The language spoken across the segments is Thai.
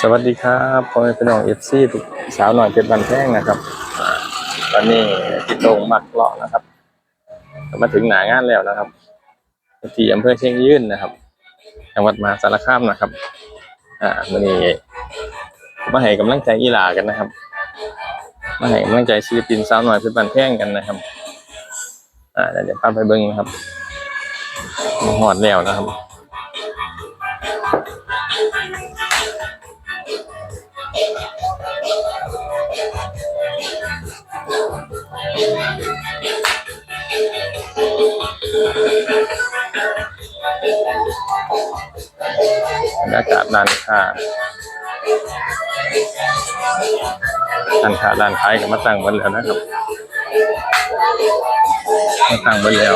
สวัสดีครับพ่อแม่พี่น้องเอฟซีทุกสาวหน่อยเป็นบันแท่งนะครับตอนนี้ที่ตรงมักเลาะนะครับมาถึงหนางานแล้วนะครับที่อำเภอเชียงยื่นนะครับจังหวัดมหาสารคามนะครับ อ่าวันนี้มาให้กำลังใจอีหลากันนะครับมาให้กำลังใจศิลปินสาวหน่อยเป็นบันแท่งกันนะครับ อ่าเดี๋ยวพาไปเบิ้งนะครับหอดแล้วนะครับ บรรยากาศร้านค้าร้านค้าร้านขายก็มาตั้งไว้แล้วนะครับ มาตั้งไว้แล้ว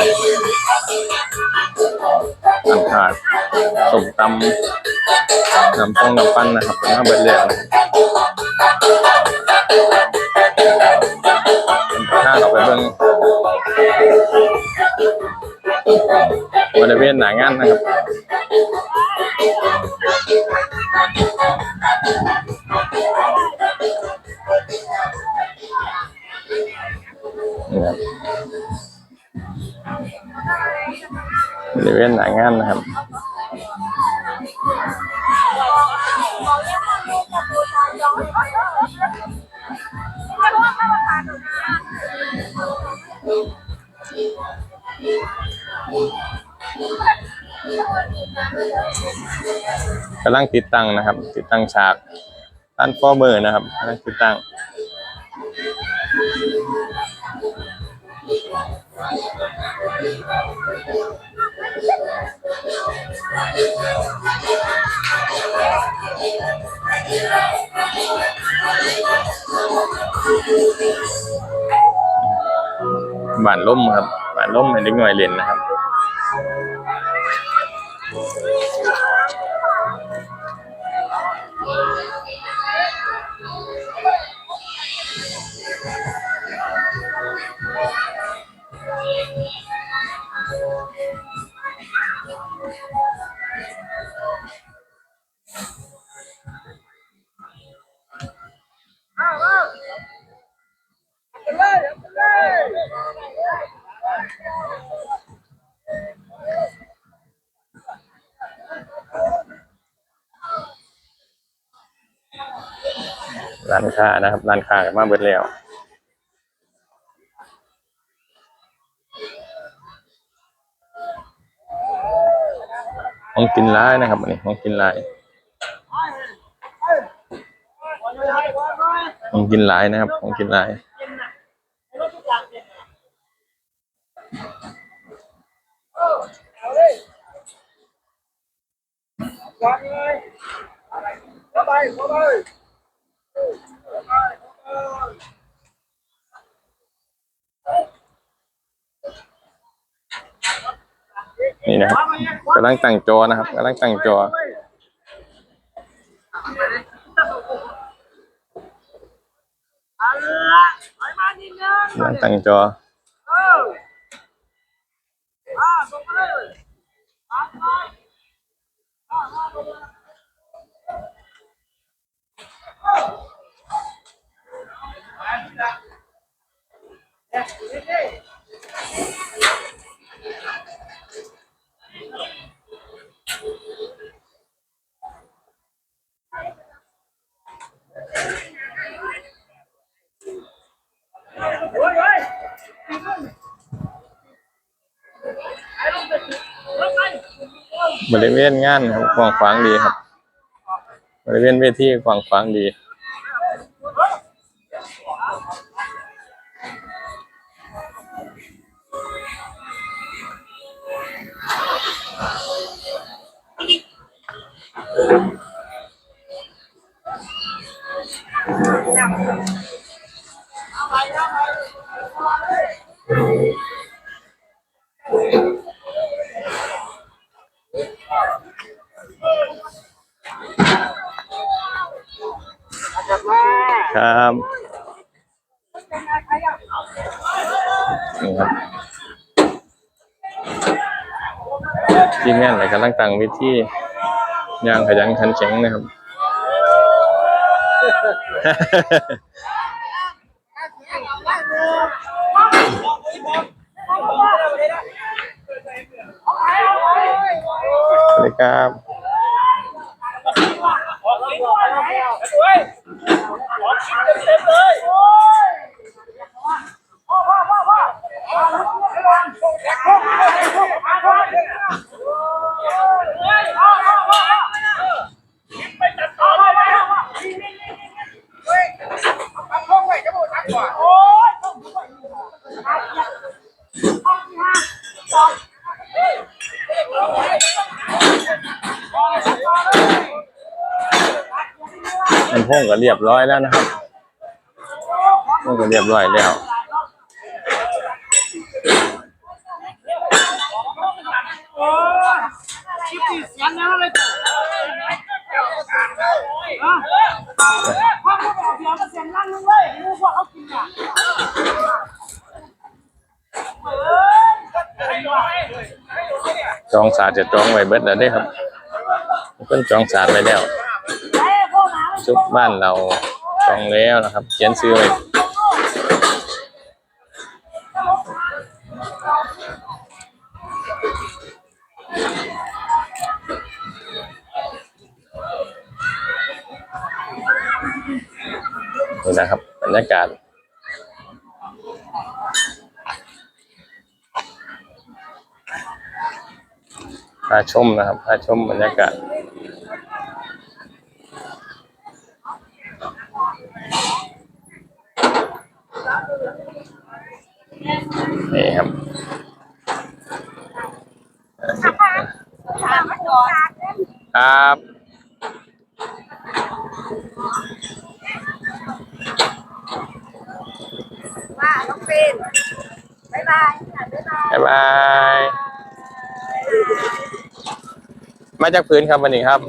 ร้านค้าสมตำน้ำพงน้ำปั้นนะครับมาเบิดแล้วถ้าเราไปเบิ่งบริเวณหนางานนะครับนี่ครับ บริเวณหน้างานนะครับกำลังติดตั้งนะครับ ติดตั้งฉากด้านฟอร์เมอร์นะครับกำลังติดตั้ง บ้านล่มครับบ้านล่มให้เด็กหน่อยเล่นนะครับ ร้านค้านะครับร้านค้าก็มาเบิดแล้วของกินร้ายนะครับอันนี้ของกินร้ายของกินร้ายนะครับของกินร้าย นี่นะครับกำลังตั้งจอนะครับกำลังตั้งจอกำลังตั้งจอ เอออ่าส่งมาเลยอ่าไปอ่าอ่าลงมาเอ๊ะนี่นี่ โอ้ยโอ้ยไอ้ลงไปลงไป บริเวณงานครับกว้างขวางดีครับ บริเวณเวทีกว้างขวางดี ครับนี่ครับทีมงานอะไรกำลังตั้งวิธี ย่างขยันขันแข็งนะครับ สวัสดีครับ มันพ่งก็เรียบร้อยแล้วนะครับพ่งก็เรียบร้อยแล้วชิปปี้เสียงนะเลยตัวพ่อพูดออกเสียงก็เสียงลั่นนึงเลยรู้ว่าเขากินอะ จ องศาสตร์จะจองไว้เบิดแล้วได้ครับเพิ่นจองศาสตร์ไว้แล้วไอ้พวกนั้นชุบบ้านเราจองแล้วนะครับเขียนซื้อไว้นี่นะครับบรรยากาศาชมนะครับพาชมบรรยากาศนี่ครับครับว่าน้องปีนบ๊ายบายบ๊ายบายบ๊ายบาย มาจากพื้นครับวันนี้ครับ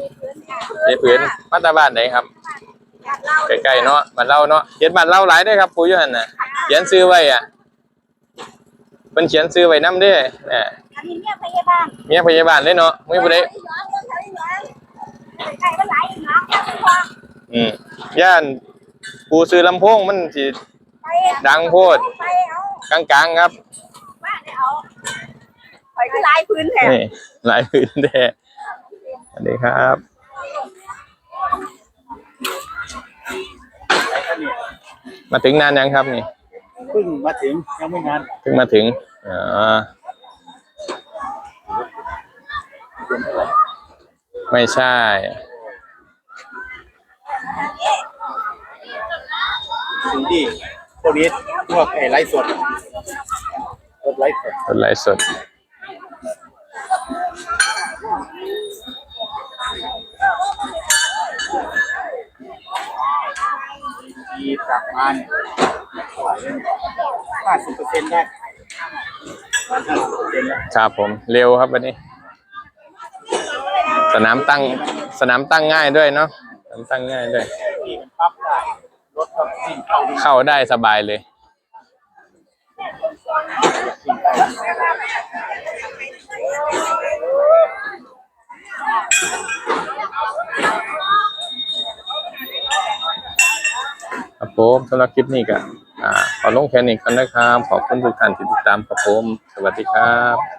ในพื้นมาตาบ้านไหนครับใกล้ๆเนาะบ้านเล่าเนาะเขียนบ้านเล่าหลายเด้วยครับปูอยูหันน่ะเขียนซื้อไว้อะเป็นเขียนซื้อไว้นำเด้อเนี่ยอันนี้เนี่ยพยาบาลเมียพยาบาลเลยเนาะไม่ผู้ใดไก่มันไหลน้องจังหวะอืมย่านปูซื้อลำโพงมันสิไปดังโพดไปเอากลางๆครับว่าได้เอาไปก็ลายพื้นแถมนี่หลายพื้นแท้ส วัสดีครับมาถึงนานยังครับนี่เพิ่งมาถึงยังไม่นานเพิ่งมาถึงอ๋อไม่ใช่ สิ่งที่พวกนี้พวกไอ้ไลฟ์สดรถไลฟ์สดรถไลฟ์สด ประมาณห้าสิบเปอร์เซ็นต์ได้ประมาณห้าสิบเปอร์เซ็นต์แล้วครับผมเร็วครับวันนี้ สนามตั้งสนามตั้งง่ายด้วยเนาะสนามตั้งง่ายด้วยที่มันปั๊บได้รถก็วิ่งเข้าวิ่งเข้าได้สบายเลย วิ่งไป ครับ ผมสำหรับคลิปนี้ก็อ่าขอลงแค่นี้กันนะครับ ขอบคุณทุกท่านที่ติดตามครับผม สวัสดีครับ